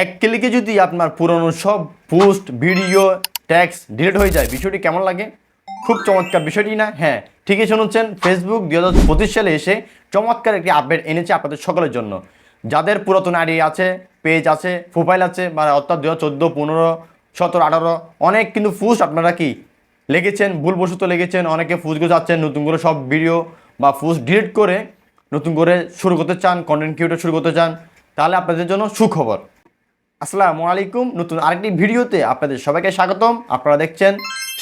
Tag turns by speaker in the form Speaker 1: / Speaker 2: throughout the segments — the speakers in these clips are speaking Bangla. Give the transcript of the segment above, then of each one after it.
Speaker 1: এক ক্লিকে যদি আপনার পুরনো সব পোস্ট, ভিডিও, ট্যাক্স ডিলিট হয়ে যায়, বিষয়টি কেমন লাগে? খুব চমৎকার বিষয়টি না? হ্যাঁ ঠিকই শুনেছেন ফেসবুক দুই হাজার সালে এসে চমৎকার একটি আপডেট এনেছে আপনাদের সকলের জন্য। যাদের পুরাতন আইডি আছে, পেজ আছে প্রোফাইল আছে, বা অর্থাৎ দু হাজার চোদ্দ, পনেরো, সতেরো, আঠারো, অনেক কিন্তু পোস্ট আপনারা কি লিখেছেন, ভুলবশত লেগেছেন অনেকে ফুসগুলো যাচ্ছেন, নতুন করে সব ভিডিও বা পোস্ট ডিলিট করে নতুন করে শুরু করতে চান কন্টেন্ট ক্রিয়েটর শুরু করতে চান, তাহলে আপনাদের জন্য সুখবর। আসসালামু আলাইকুম। নতুন আরেকটি ভিডিওতে আপনাদের সবাইকে স্বাগতম। আপনারা দেখছেন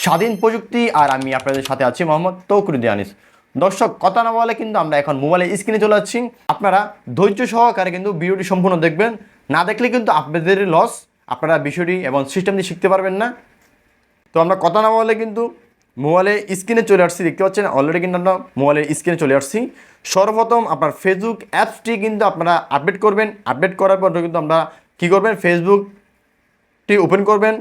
Speaker 1: স্বাধীন প্রযুক্তি আর আমি আপনাদের সাথে আছি মোহাম্মদ তৌকুরুদ্দি আনিস। দর্শক, কথা না বলে কিন্তু আমরা এখন মোবাইলের স্ক্রিনে চলে যাচ্ছি। আপনারা ধৈর্য সহকারে কিন্তু ভিডিওটি সম্পূর্ণ দেখবেন। না দেখলে কিন্তু আপনাদের লস আপনারা বিষয়টি এবং সিস্টেম দিয়ে শিখতে পারবেন না। তো আমরা কথা না বলে কিন্তু মোবাইলে স্ক্রিনে চলে আসছি। দেখতে পাচ্ছেন অলরেডি কিন্তু আমরা মোবাইলের স্ক্রিনে চলে আসছি। সর্বপ্রথম আপনার ফেসবুক অ্যাপসটি কিন্তু আপনারা আপডেট করবেন। আপডেট করার পর কিন্তু আমরা কী করবেন? ফেসবুকটি ওপেন করবেন।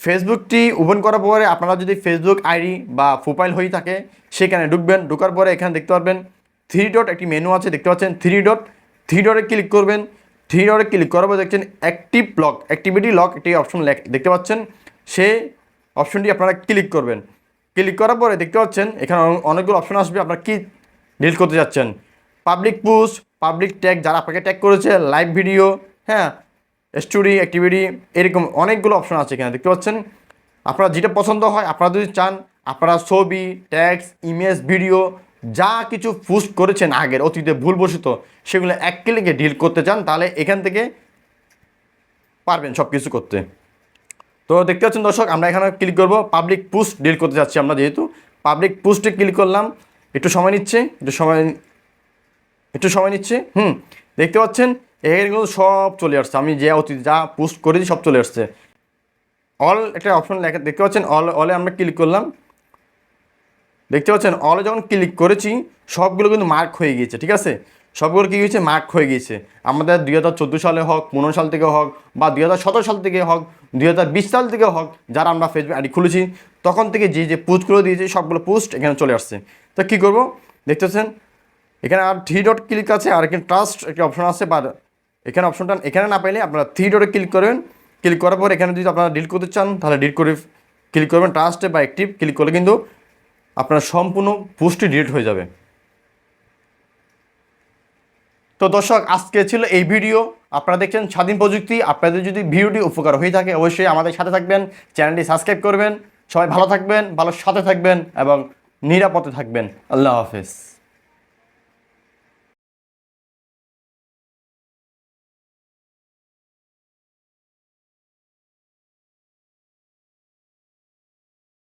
Speaker 1: ফেসবুকটি ওপেন করার পরে আপনারা যদি ফেসবুক আইডি বা প্রোফাইল হয়ে থাকে, সেখানে ঢুকবেন। ঢোকার পরে এখানে দেখতে পারবেন থ্রি ডট একটি মেনু আছে, দেখতে পাচ্ছেন থ্রি ডট থ্রি ডটে ক্লিক করবেন। থ্রি ডটে ক্লিক করার পর দেখছেন অ্যাক্টিভ লক অ্যাক্টিভিটি লক একটি অপশন দেখতে পাচ্ছেন। সেই অপশনটি আপনারা ক্লিক করবেন। ক্লিক করার পরে দেখতে পাচ্ছেন, এখানে অনেকগুলো অপশন আসবে। আপনারা কী ডিলিট করতে যাচ্ছেন? পাবলিক পোস্ট পাবলিক ট্যাগ যারা আপনাকে ট্যাগ করেছে লাইভ ভিডিও হ্যাঁ? স্টোরি অ্যাক্টিভিটি এরকম অনেকগুলো অপশন আছে এখানে, দেখতে পাচ্ছেন? আপনারা যেটা পছন্দ হয়, আপনারা যদি চান, আপনারা ছবি ট্যাক্স ইমেজ ভিডিও যা কিছু পোস্ট করেছেন আগের, অতীতে ভুলবশত, সেগুলো এক ক্লিকে ডিল করতে চান, তাহলে এখান থেকে পারবেন সব কিছু করতে। তো দেখতে পাচ্ছেন দর্শক, আমরা এখানে ক্লিক করব পাবলিক পোস্ট ডিল করতে যাচ্ছি আমরা যেহেতু। পাবলিক পোস্টে ক্লিক করলাম, একটু সময় নিচ্ছে, একটু সময় একটু সময় নিচ্ছে, হুম, দেখতে পাচ্ছেন? এখানে কিন্তু সব চলে আসছে। আমি যে অতীত যা পোস্ট করেছি সব চলে আসছে। অল একটা অপশন লেখা দেখতে পাচ্ছেন অল অলে আমরা ক্লিক করলাম। দেখতে পাচ্ছেন অলে যখন ক্লিক করেছি, সবগুলো কিন্তু মার্ক হয়ে গিয়েছে, ঠিক আছে? সবগুলো কী হয়েছে? মার্ক হয়ে গিয়েছে। আমাদের দুই হাজার চোদ্দ সালে হোক, পনেরো সাল থেকে হোক, বা দুই হাজার সতেরো সাল থেকে হোক, দুই হাজার বিশ সাল থেকে হোক, যারা আমরা ফেসবুক আইডি খুলেছি, তখন থেকে যে যে পোস্টগুলো দিয়েছি, সবগুলো পোস্ট এখানে চলে আসছে। তো কী করব? দেখতে পাচ্ছেন, এখানে আর থ্রি ডট ক্লিক আছে, আর এখানে ট্রাস্ট একটা অপশন আছে বা এখানে অপশনটা, এখানে না পাইলে আপনারা থ্রি ডটে ক্লিক করবেন ক্লিক করার পর এখানে যদি আপনারা ডিল করতে চান, তাহলে ডিল করে ক্লিক করবেন। ট্রাস্টে বা অ্যাক্টিভ ক্লিক করলে কিন্তু আপনার সম্পূর্ণ পোস্টটি ডিলিট হয়ে যাবে। তো দর্শক, আজকে ছিল এই ভিডিও আপনারা দেখছেন স্বাধীন প্রযুক্তি। আপনাদের যদি ভিডিওটি উপকার হয়ে থাকে, অবশ্যই আমাদের সাথে থাকবেন, চ্যানেলটি সাবস্ক্রাইব করবেন। সবাই ভালো থাকবেন, ভালো সাথে থাকবেন এবং নিরাপদে থাকবেন। আল্লাহ হাফেজ।